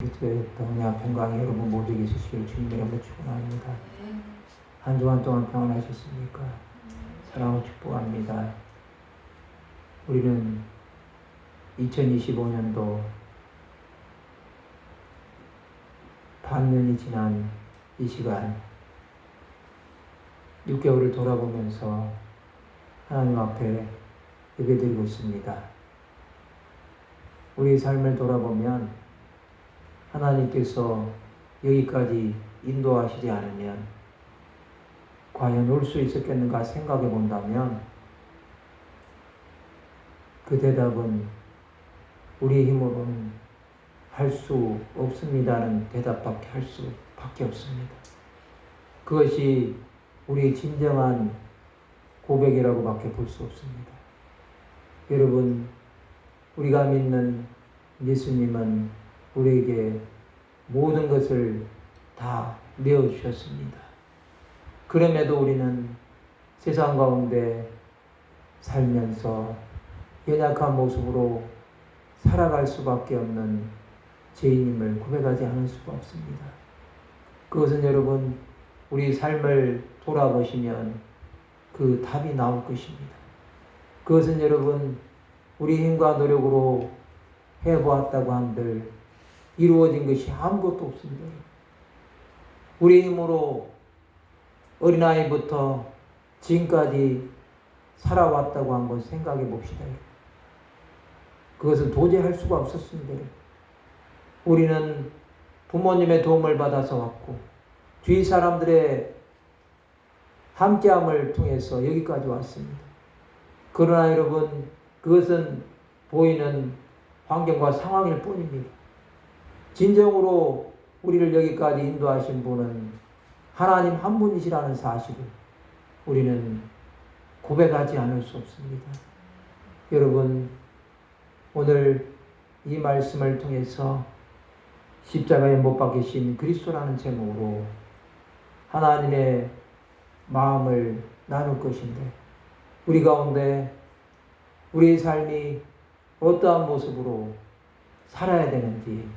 은혜 건강이 여러분 모두에게 있으시길 주님의 이름으로 축원합니다. 한 주간 동안 평안하셨습니까? 사랑을 축복합니다. 우리는 2025년도 반년이 지난 이 시간 6개월을 돌아보면서 하나님 앞에 예배드리고 있습니다. 우리 삶을 돌아보면 하나님께서 여기까지 인도하시지 않으면 과연 올 수 있었겠는가 생각해 본다면 그 대답은 우리의 힘으로는 할 수 없습니다는 대답밖에 할 수밖에 없습니다. 그것이 우리의 진정한 고백이라고밖에 볼 수 없습니다. 여러분, 우리가 믿는 예수님은 우리에게 모든 것을 다 내어주셨습니다. 그럼에도 우리는 세상 가운데 살면서 연약한 모습으로 살아갈 수밖에 없는 죄인임을 고백하지 않을 수가 없습니다. 그것은 여러분, 우리 삶을 돌아보시면 그 답이 나올 것입니다. 그것은 여러분, 우리 힘과 노력으로 해보았다고 한들 이루어진 것이 아무것도 없습니다. 우리 힘으로 어린아이부터 지금까지 살아왔다고 한번 생각해 봅시다. 그것은 도저히 할 수가 없었습니다. 우리는 부모님의 도움을 받아서 왔고, 주위 사람들의 함께함을 통해서 여기까지 왔습니다. 그러나 여러분, 그것은 보이는 환경과 상황일 뿐입니다. 진정으로 우리를 여기까지 인도하신 분은 하나님 한 분이시라는 사실을 우리는 고백하지 않을 수 없습니다. 여러분, 오늘 이 말씀을 통해서 십자가에 못 박히신 그리스도라는 제목으로 하나님의 마음을 나눌 것인데 우리 가운데 우리의 삶이 어떠한 모습으로 살아야 되는지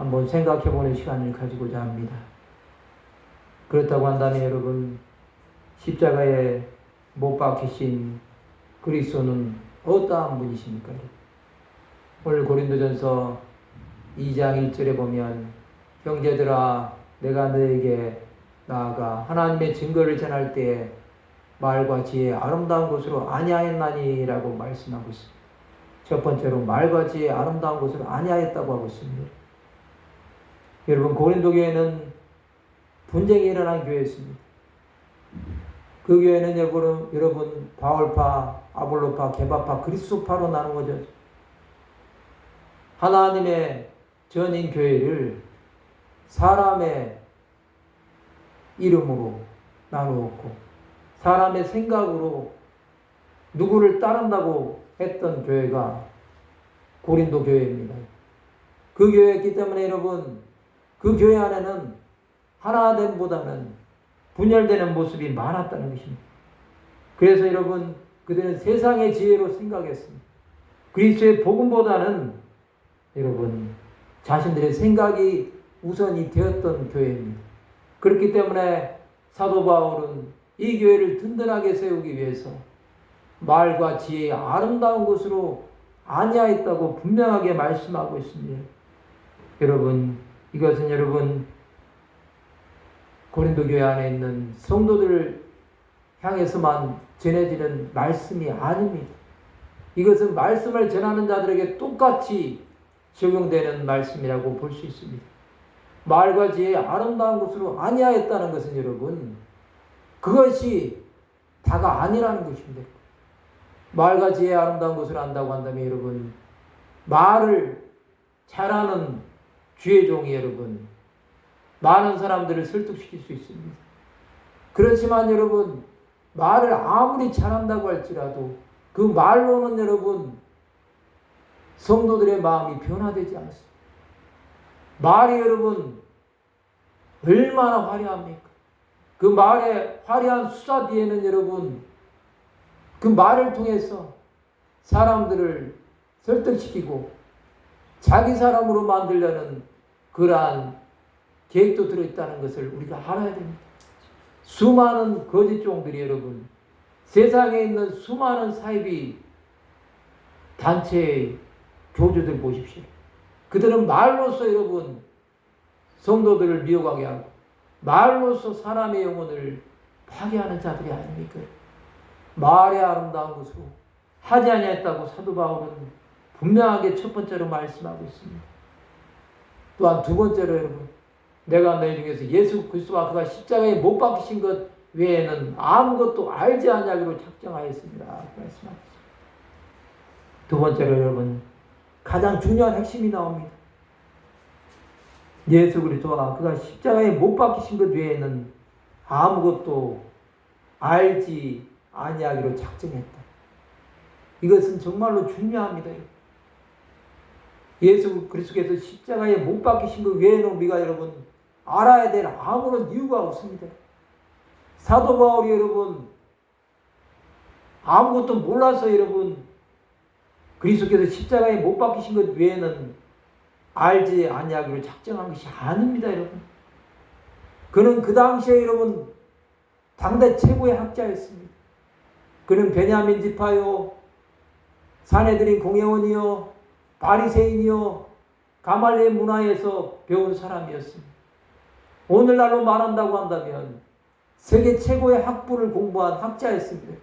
한번 생각해 보는 시간을 가지고자 합니다. 그렇다고 한다면 여러분 십자가에 못 박히신 그리스도는 어떠한 분이십니까? 오늘 고린도전서 2장 1절에 보면 형제들아 내가 너에게 나아가 하나님의 증거를 전할 때에 말과 지혜 아름다운 것으로 아니하였나니라고 말씀하고 있습니다. 첫 번째로 말과 지혜 아름다운 것으로 아니하였다고 하고 있습니다. 여러분 고린도 교회는 분쟁이 일어난 교회였습니다. 그 교회는 여러분, 여러분 바울파, 아볼로파, 게바파, 그리스도파로 나눈 거죠. 하나님의 전인 교회를 사람의 이름으로 나누었고 사람의 생각으로 누구를 따른다고 했던 교회가 고린도 교회입니다. 그 교회였기 때문에 여러분 그 교회 안에는 하나됨보다는 분열되는 모습이 많았다는 것입니다. 그래서 여러분 그들은 세상의 지혜로 생각했습니다. 그리스도의 복음보다는 여러분 자신들의 생각이 우선이 되었던 교회입니다. 그렇기 때문에 사도 바울은 이 교회를 든든하게 세우기 위해서 말과 지혜의 아름다운 것으로 아니하였다고 분명하게 말씀하고 있습니다. 여러분 이것은 여러분 고린도 교회 안에 있는 성도들을 향해서만 전해지는 말씀이 아닙니다. 이것은 말씀을 전하는 자들에게 똑같이 적용되는 말씀이라고 볼 수 있습니다. 말과 지혜의 아름다운 것으로 아니하였다는 것은 여러분 그것이 다가 아니라는 것입니다. 말과 지혜의 아름다운 것을 안다고 한다면 여러분 말을 잘하는 주의 종이 여러분 많은 사람들을 설득시킬 수 있습니다. 그렇지만 여러분 말을 아무리 잘한다고 할지라도 그 말로는 여러분 성도들의 마음이 변화되지 않습니다. 말이 여러분 얼마나 화려합니까? 그 말의 화려한 수사 뒤에는 여러분 그 말을 통해서 사람들을 설득시키고 자기 사람으로 만들려는 그러한 계획도 들어있다는 것을 우리가 알아야 됩니다. 수많은 거짓 종들이 여러분 세상에 있는 수많은 사이비 단체의 교주들 보십시오. 그들은 말로써 여러분 성도들을 미혹하게 하고 말로써 사람의 영혼을 파괴하는 자들이 아닙니까? 말의 아름다운 것으로 하지 아니했다고 사도 바울은 분명하게 첫 번째로 말씀하고 있습니다. 또한 두 번째로 여러분 내가 너희 중에서 예수 그리스도와 그가 십자가에 못 박히신 것 외에는 아무것도 알지 아니하기로 작정하였습니다. 두 번째로 여러분 가장 중요한 핵심이 나옵니다. 예수 그리스도와 그가 십자가에 못 박히신 것 외에는 아무것도 알지 아니하기로 작정했다. 이것은 정말로 중요합니다. 예수 그리스도께서 십자가에 못 박히신 것 외에는 우리가 여러분 알아야 될 아무런 이유가 없습니다. 사도 바울이 여러분 아무것도 몰라서 여러분 그리스도께서 십자가에 못 박히신 것 외에는 알지 아니하기로 작정한 것이 아닙니다, 여러분. 그는 그 당시에 여러분 당대 최고의 학자였습니다. 그는 베냐민 지파요, 사내들인 공회원이요, 바리새인이요, 가말리의 문화에서 배운 사람이었습니다. 오늘날로 말한다고 한다면 세계 최고의 학부를 공부한 학자였습니다.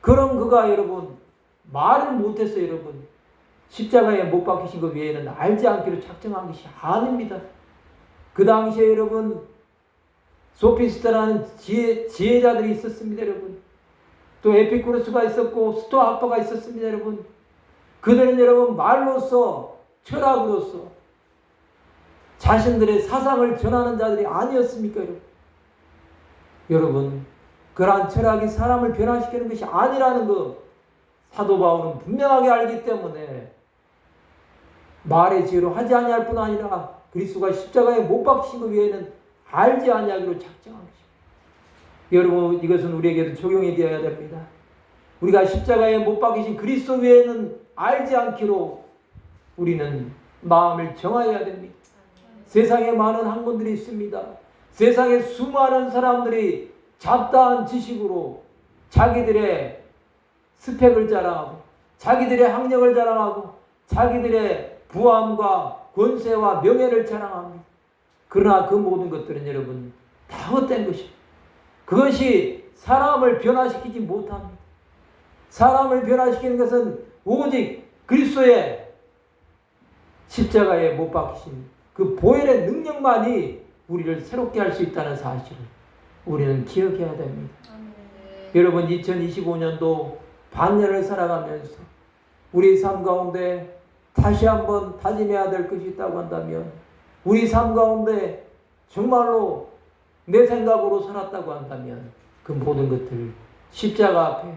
그런 그가 여러분 말을 못해서 여러분 십자가에 못 박히신 것 외에는 알지 않기로 작정한 것이 아닙니다. 그 당시에 여러분 소피스트라는 지혜, 지혜자들이 있었습니다, 여러분. 또 에피쿠르스가 있었고 스토아파가 있었습니다, 여러분. 그들은 여러분 말로서 철학으로서 자신들의 사상을 전하는 자들이 아니었습니까, 여러분? 여러분, 그러한 철학이 사람을 변화시키는 것이 아니라는 것 사도 바울은 분명하게 알기 때문에 말의 지혜로 하지 아니할 뿐 아니라 그리스도가 십자가에 못 박히신 것 외에는 알지 아니하기로 작정한 것입니다. 여러분 이것은 우리에게도 적용이 되어야 됩니다. 우리가 십자가에 못 박히신 그리스도 외에는 알지 않기로 우리는 마음을 정하여야 됩니다. 세상에 많은 학문들이 있습니다. 세상에 수많은 사람들이 잡다한 지식으로 자기들의 스펙을 자랑하고 자기들의 학력을 자랑하고 자기들의 부함과 권세와 명예를 자랑합니다. 그러나 그 모든 것들은 여러분 다 헛된 것입니다. 그것이 사람을 변화시키지 못합니다. 사람을 변화시키는 것은 오직 그리스도의 십자가에 못 박히신 그 보혈의 능력만이 우리를 새롭게 할 수 있다는 사실을 우리는 기억해야 됩니다. 여러분 2025년도 반년을 살아가면서 우리 삶 가운데 다시 한번 다짐해야 될 것이 있다고 한다면 우리 삶 가운데 정말로 내 생각으로 살았다고 한다면 그 모든 것들 십자가 앞에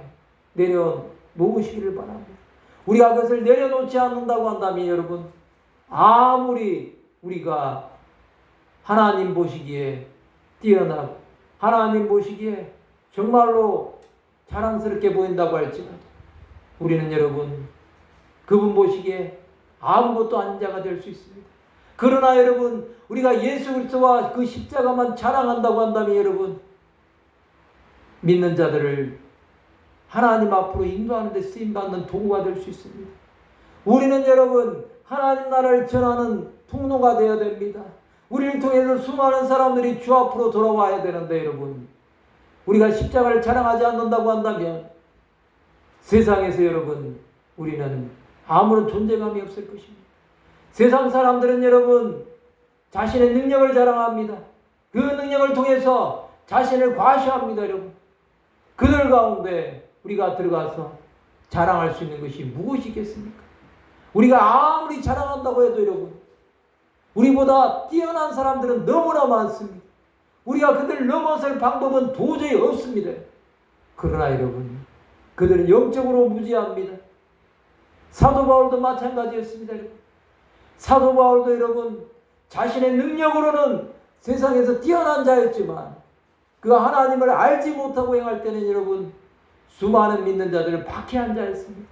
내려놓으시기를 바랍니다. 우리가 그것을 내려놓지 않는다고 한다면 여러분 아무리 우리가 하나님 보시기에 뛰어나고 하나님 보시기에 정말로 자랑스럽게 보인다고 할지라도 우리는 여러분 그분 보시기에 아무것도 아닌 자가 될 수 있습니다. 그러나 여러분 우리가 예수 그리스도와 그 십자가만 자랑한다고 한다면 여러분 믿는 자들을 하나님 앞으로 인도하는 데 쓰임 받는 도구가 될 수 있습니다. 우리는 여러분 하나님 나라를 전하는 통로가 되어야 됩니다. 우리를 통해서 수많은 사람들이 주 앞으로 돌아와야 되는데 여러분 우리가 십자가를 자랑하지 않는다고 한다면 세상에서 여러분 우리는 아무런 존재감이 없을 것입니다. 세상 사람들은 여러분 자신의 능력을 자랑합니다. 그 능력을 통해서 자신을 과시합니다, 여러분. 그들 가운데 우리가 들어가서 자랑할 수 있는 것이 무엇이겠습니까? 우리가 아무리 자랑한다고 해도 여러분, 우리보다 뛰어난 사람들은 너무나 많습니다. 우리가 그들을 넘어설 방법은 도저히 없습니다. 그러나 여러분, 그들은 영적으로 무지합니다. 사도 바울도 마찬가지였습니다. 사도 바울도 여러분, 자신의 능력으로는 세상에서 뛰어난 자였지만, 그 하나님을 알지 못하고 행할 때는 여러분, 수많은 믿는 자들을 박해한 자였습니다.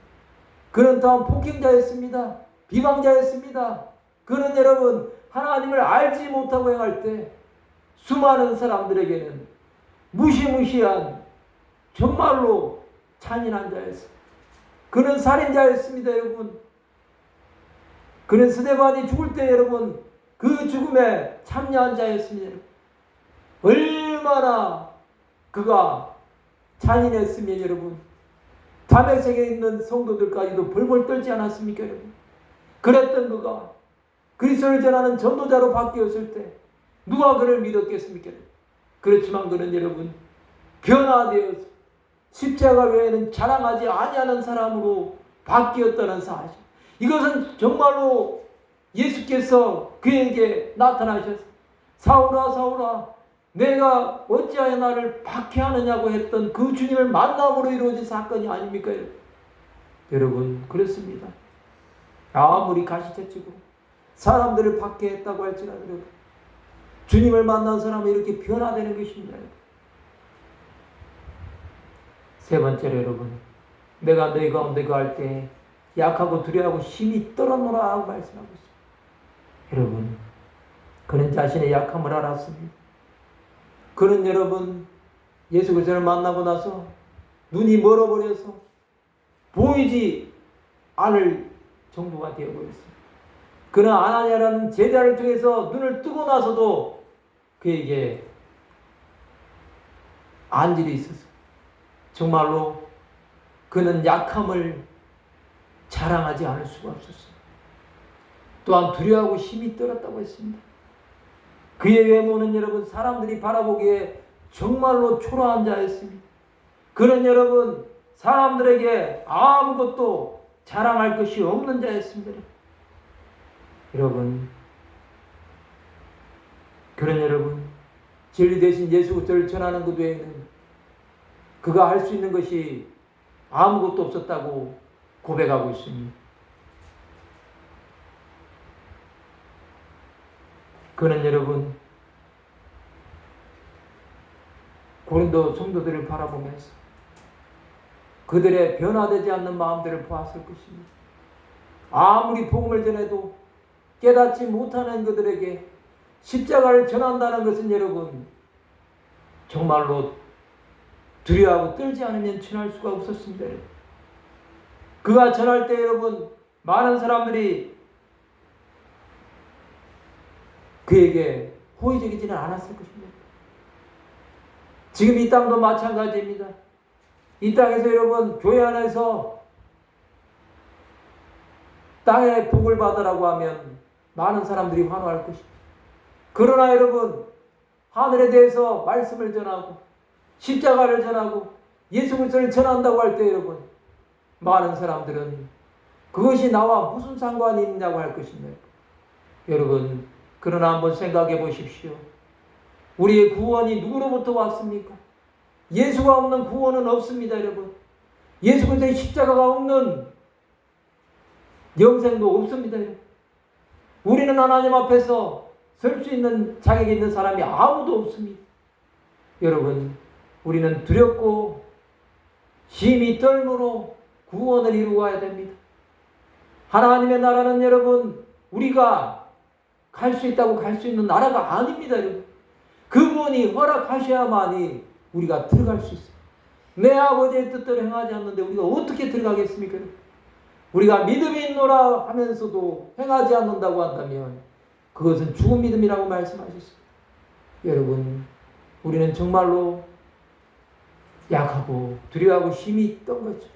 그는 또한 폭행자였습니다. 비방자였습니다. 그는 여러분, 하나님을 알지 못하고 행할 때 수많은 사람들에게는 무시무시한 정말로 잔인한 자였어. 그는 살인자였습니다, 여러분. 그는 스데반이 죽을 때 여러분 그 죽음에 참여한 자였습니다. 얼마나 그가 잔인했으면 여러분 담에색에 있는 성도들까지도 벌벌 떨지 않았습니까 여러분? 그랬던 그가 그리스도를 전하는 전도자로 바뀌었을 때 누가 그를 믿었겠습니까? 여러분? 그렇지만 그는 여러분 변화되어서 십자가 외에는 자랑하지 아니하는 사람으로 바뀌었다는 사실. 이것은 정말로 예수께서 그에게 나타나셔서 사울아 사울아 내가 어찌하여 나를 박해하느냐고 했던 그 주님을 만남으로 이루어진 사건이 아닙니까? 여러분 그렇습니다. 아무리 가시채치고 사람들을 박해했다고 할지라도 주님을 만난 사람은 이렇게 변화되는 것입니다. 세 번째로 여러분 내가 너희 가운데 거할 때 약하고 두려워하고 힘이 떨어노라 하고 말씀하고 있습니다. 여러분 그는 자신의 약함을 알았습니다. 그는 여러분 예수 그리스도를 만나고 나서 눈이 멀어버려서 보이지 않을 정도가 되어버렸습니다. 그는 아나니아라는 제자를 통해서 눈을 뜨고 나서도 그에게 안질이 있었어요. 정말로 그는 약함을 자랑하지 않을 수가 없었어요. 또한 두려워하고 힘이 떨었다고 했습니다. 그의 외모는 여러분 사람들이 바라보기에 정말로 초라한 자였습니다. 그는 여러분 사람들에게 아무것도 자랑할 것이 없는 자였습니다. 여러분 그런 여러분 진리 대신 예수 그리스도를 전하는 것 외에는 그가 할 수 있는 것이 아무것도 없었다고 고백하고 있습니다. 그는 여러분 고린도 성도들을 바라보면서 그들의 변화되지 않는 마음들을 보았을 것입니다. 아무리 복음을 전해도 깨닫지 못하는 그들에게 십자가를 전한다는 것은 여러분 정말로 두려워하고 떨지 않으면 전할 수가 없었습니다. 그가 전할 때 여러분 많은 사람들이 그에게 호의적이지는 않았을 것입니다. 지금 이 땅도 마찬가지입니다. 이 땅에서 여러분 교회 안에서 땅에 복을 받으라고 하면 많은 사람들이 환호할 것입니다. 그러나 여러분 하늘에 대해서 말씀을 전하고 십자가를 전하고 예수 그리스도를 전한다고 할 때 여러분 많은 사람들은 그것이 나와 무슨 상관이 있냐고 할 것입니다. 여러분 그러나 한번 생각해 보십시오. 우리의 구원이 누구로부터 왔습니까? 예수가 없는 구원은 없습니다, 여러분. 예수 그리스도의 십자가가 없는 영생도 없습니다. 우리는 하나님 앞에서 설 수 있는 자격이 있는 사람이 아무도 없습니다. 여러분, 우리는 두렵고 힘이 떨므로 구원을 이루어야 됩니다. 하나님의 나라는 여러분, 우리가 갈 수 있다고 갈 수 있는 나라가 아닙니다. 그분이 허락하셔야만이 우리가 들어갈 수 있어요. 내 아버지의 뜻대로 행하지 않는데 우리가 어떻게 들어가겠습니까? 우리가 믿음이 있노라 하면서도 행하지 않는다고 한다면 그것은 죽은 믿음이라고 말씀하셨습니다. 여러분, 우리는 정말로 약하고 두려워하고 힘이 있던 거죠.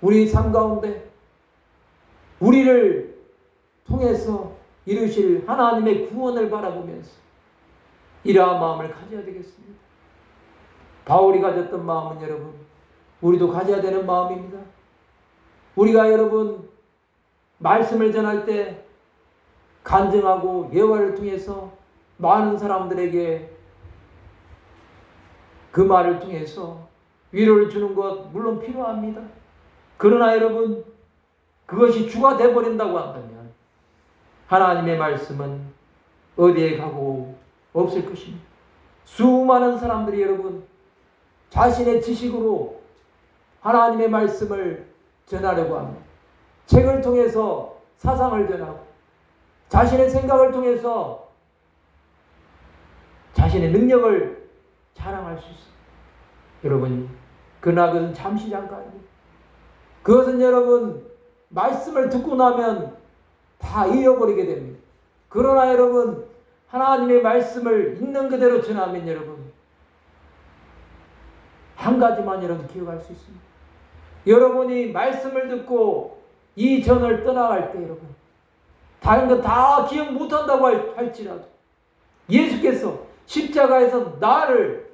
우리 삶 가운데 우리를 통해서 이루실 하나님의 구원을 바라보면서 이러한 마음을 가져야 되겠습니다. 바울이 가졌던 마음은 여러분, 우리도 가져야 되는 마음입니다. 우리가 여러분, 말씀을 전할 때 간증하고 예화를 통해서 많은 사람들에게 그 말을 통해서 위로를 주는 것 물론 필요합니다. 그러나 여러분, 그것이 주가 되어버린다고 한다면 하나님의 말씀은 어디에 가고 없을 것입니다. 수많은 사람들이 여러분 자신의 지식으로 하나님의 말씀을 전하려고 합니다. 책을 통해서 사상을 전하고 자신의 생각을 통해서 자신의 능력을 자랑할 수 있어요. 여러분, 그러나 그것은 잠시 잠깐입니다. 그것은 여러분, 말씀을 듣고 나면 다 잃어버리게 됩니다. 그러나 여러분, 하나님의 말씀을 있는 그대로 전하면 여러분, 한 가지만 여러분 기억할 수 있습니다. 여러분이 말씀을 듣고 이 전을 떠나갈 때 여러분, 다른 거 다 기억 못한다고 할지라도 예수께서 십자가에서 나를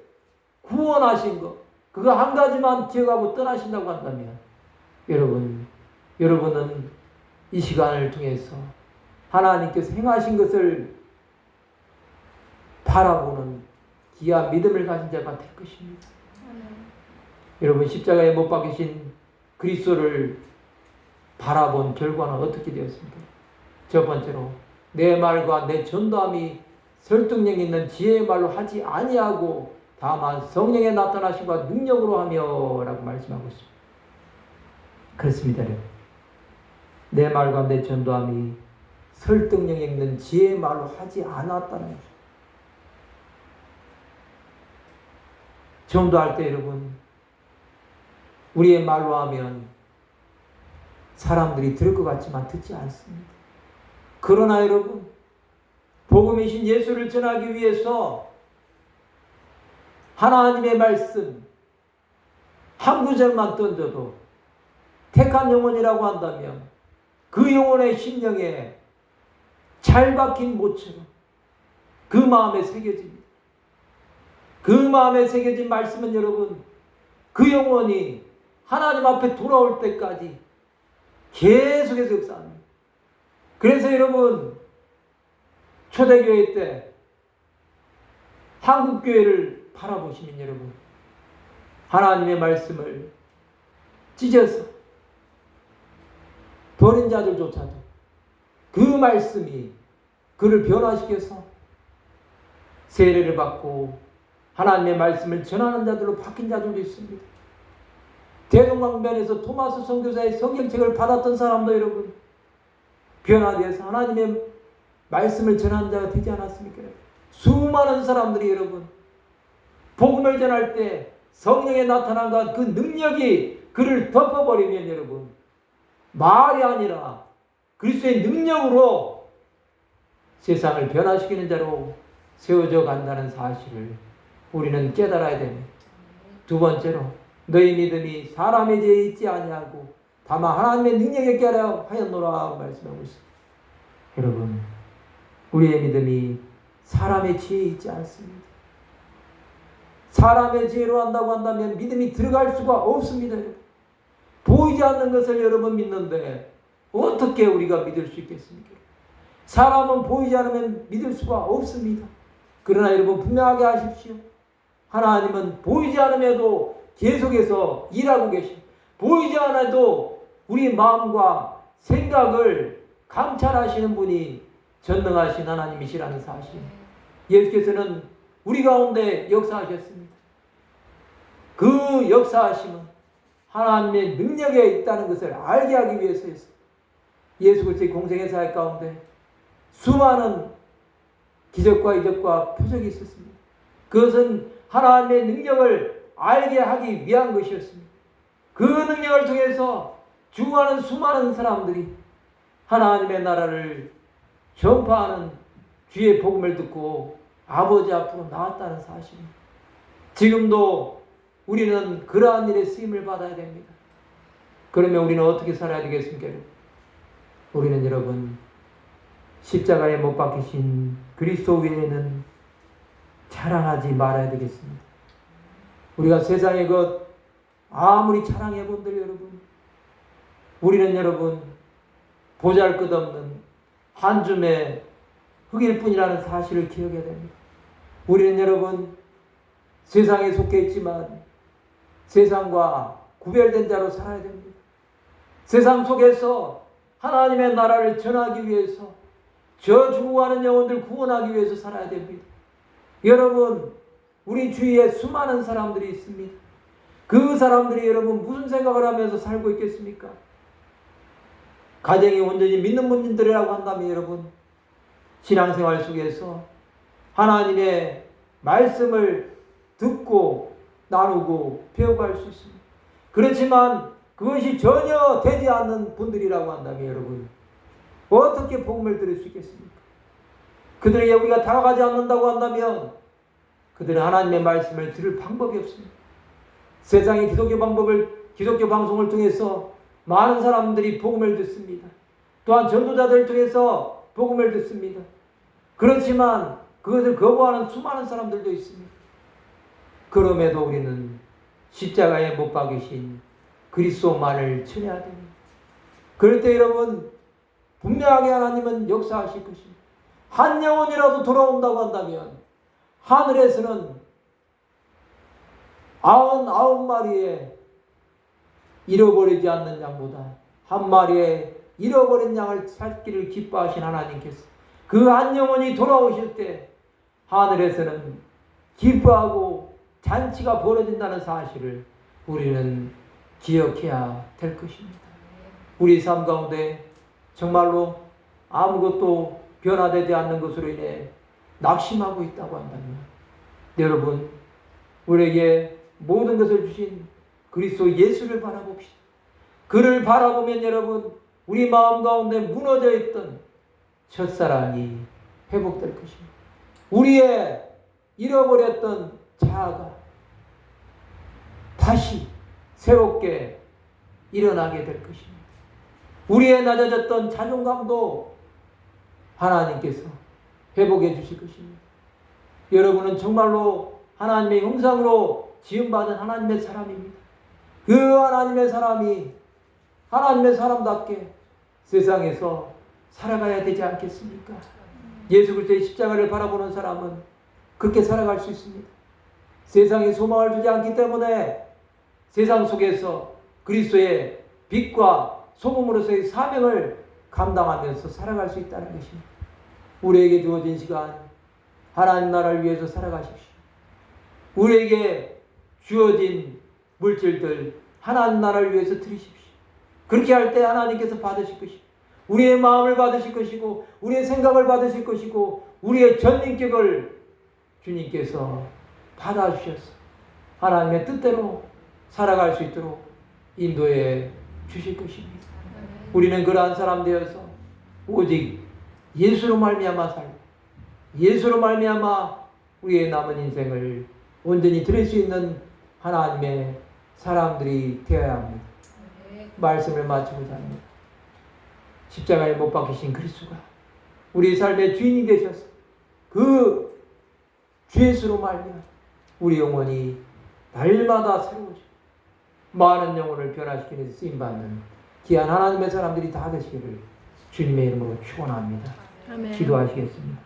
구원하신 것, 그거 한 가지만 기억하고 떠나신다고 한다면 여러분, 여러분은 이 시간을 통해서 하나님께서 행하신 것을 바라보는 귀한 믿음을 가진 자가 될 것입니다. 여러분 십자가에 못 박히신 그리스도를 바라본 결과는 어떻게 되었습니까? 첫 번째로 내 말과 내 전도함이 설득력 있는 지혜의 말로 하지 아니하고 다만 성령의 나타나심과 능력으로 하며라고 말씀하고 있습니다. 그렇습니다. 여러분. 내 말과 내 전도함이 설득력 있는 지혜의 말로 하지 않았다는 것입니다. 전도할 때 여러분 우리의 말로 하면 사람들이 들을 것 같지만 듣지 않습니다. 그러나 여러분, 복음이신 예수를 전하기 위해서 하나님의 말씀 한 구절만 던져도 택한 영혼이라고 한다면 그 영혼의 심령에 잘 박힌 모처럼 그 마음에 새겨집니다. 그 마음에 새겨진 말씀은 여러분 그 영혼이 하나님 앞에 돌아올 때까지 계속해서 역사합니다. 그래서 여러분 초대교회 때 한국교회를 바라보시면 여러분 하나님의 말씀을 찢어서 버린 자들조차도 그 말씀이 그를 변화시켜서 세례를 받고 하나님의 말씀을 전하는 자들로 바뀐 자들도 있습니다. 대동강변에서 토마스 선교사의 성경책을 받았던 사람도 여러분 변화되어서 하나님의 말씀을 전하는 자가 되지 않았습니까? 수많은 사람들이 여러분 복음을 전할 때 성령에 나타난 것그 능력이 그를 덮어버리면 여러분 말이 아니라 그리스도의 능력으로 세상을 변화시키는 자로 세워져 간다는 사실을 우리는 깨달아야 됩니다. 두 번째로 너희 믿음이 사람의 죄에 있지 아니하고 다만 하나님의 능력에 하려 하였노라 말씀하고 있습니다. 여러분 우리의 믿음이 사람의 지혜에 있지 않습니다. 사람의 지혜로 한다고 한다면 믿음이 들어갈 수가 없습니다. 보이지 않는 것을 여러분 믿는데 어떻게 우리가 믿을 수 있겠습니까? 사람은 보이지 않으면 믿을 수가 없습니다. 그러나 여러분 분명하게 하십시오. 하나님은 보이지 않음에도 계속해서 일하고 계신 보이지 않아도 우리 마음과 생각을 감찰하시는 분이 전능하신 하나님이시라는 사실. 예수께서는 우리 가운데 역사하셨습니다. 그 역사하심은 하나님의 능력에 있다는 것을 알게 하기 위해서였습니다. 예수 그리스도의 공생의 사회 가운데 수많은 기적과 이적과 표적이 있었습니다. 그것은 하나님의 능력을 알게 하기 위한 것이었습니다. 그 능력을 통해서 죽어가는 수많은 사람들이 하나님의 나라를 전파하는 주의 복음을 듣고 아버지 앞으로 나왔다는 사실입니다. 지금도 우리는 그러한 일에 쓰임을 받아야 됩니다. 그러면 우리는 어떻게 살아야 되겠습니까? 우리는 여러분 십자가에 못 박히신 그리스도 외에는 자랑하지 말아야 되겠습니다. 우리가 세상의 것 아무리 자랑해 본들 여러분 우리는 여러분 보잘 것 없는 한 줌의 흙일 뿐이라는 사실을 기억해야 됩니다. 우리는 여러분 세상에 속해 있지만 세상과 구별된 자로 살아야 됩니다. 세상 속에서 하나님의 나라를 전하기 위해서 저 죽어가는 영혼들 구원하기 위해서 살아야 됩니다. 여러분 우리 주위에 수많은 사람들이 있습니다. 그 사람들이 여러분 무슨 생각을 하면서 살고 있겠습니까? 가정이 온전히 믿는 분들이라고 한다면 여러분 신앙생활 속에서 하나님의 말씀을 듣고 나누고 배워갈 수 있습니다. 그렇지만 그것이 전혀 되지 않는 분들이라고 한다면 여러분 어떻게 복음을 들을 수 있겠습니까? 그들에게 우리가 다가가지 않는다고 한다면 그들은 하나님의 말씀을 들을 방법이 없습니다. 세상의 기독교 방법을 기독교 방송을 통해서 많은 사람들이 복음을 듣습니다. 또한 전도자들을 통해서 복음을 듣습니다. 그렇지만 그것을 거부하는 수많은 사람들도 있습니다. 그럼에도 우리는 십자가에 못 박이신 그리스도만을 전해야 됩니다. 그럴 때 여러분 분명하게 하나님은 역사하실 것입니다. 한 영혼이라도 돌아온다고 한다면 하늘에서는 아흔 아홉 마리의 잃어버리지 않는 양보다 한 마리의 잃어버린 양을 찾기를 기뻐하신 하나님께서 그 한 영혼이 돌아오실 때 하늘에서는 기뻐하고 잔치가 벌어진다는 사실을 우리는 기억해야 될 것입니다. 우리 삶 가운데 정말로 아무것도 변화되지 않는 것으로 인해 낙심하고 있다고 한다면 여러분 우리에게 모든 것을 주신 그리스도 예수를 바라봅시다. 그를 바라보면 여러분 우리 마음 가운데 무너져 있던 첫사랑이 회복될 것입니다. 우리의 잃어버렸던 자아가 다시 새롭게 일어나게 될 것입니다. 우리의 낮아졌던 자존감도 하나님께서 회복해 주실 것입니다. 여러분은 정말로 하나님의 형상으로 지음받은 하나님의 사람입니다. 그 하나님의 사람이 하나님의 사람답게 세상에서 살아가야 되지 않겠습니까? 예수 그리스도의 십자가를 바라보는 사람은 그렇게 살아갈 수 있습니다. 세상에 소망을 주지 않기 때문에 세상 속에서 그리스도의 빛과 소금으로서의 사명을 감당하면서 살아갈 수 있다는 것입니다. 우리에게 주어진 시간 하나님 나라를 위해서 살아가십시오. 우리에게 주어진 물질들 하나님 나라를 위해서 드리십시오. 그렇게 할 때 하나님께서 받으실 것이고 우리의 마음을 받으실 것이고 우리의 생각을 받으실 것이고 우리의 전 인격을 주님께서 받아주셔서 하나님의 뜻대로 살아갈 수 있도록 인도해 주실 것입니다. 우리는 그러한 사람 되어서 오직 예수로 말미암아 살고 예수로 말미암아 우리의 남은 인생을 온전히 드릴 수 있는 하나님의 사람들이 되어야 합니다. 말씀을 마치고자 합니다. 십자가에 못 박히신 그리스도가 우리 삶의 주인이 되셔서 그 죄수로 말미암아 우리 영혼이 날마다 새로워지고 많은 영혼을 변화시키는 데 쓰임 받는 귀한 하나님의 사람들이 다 되시기를 주님의 이름으로 축원합니다. 기도하시겠습니다.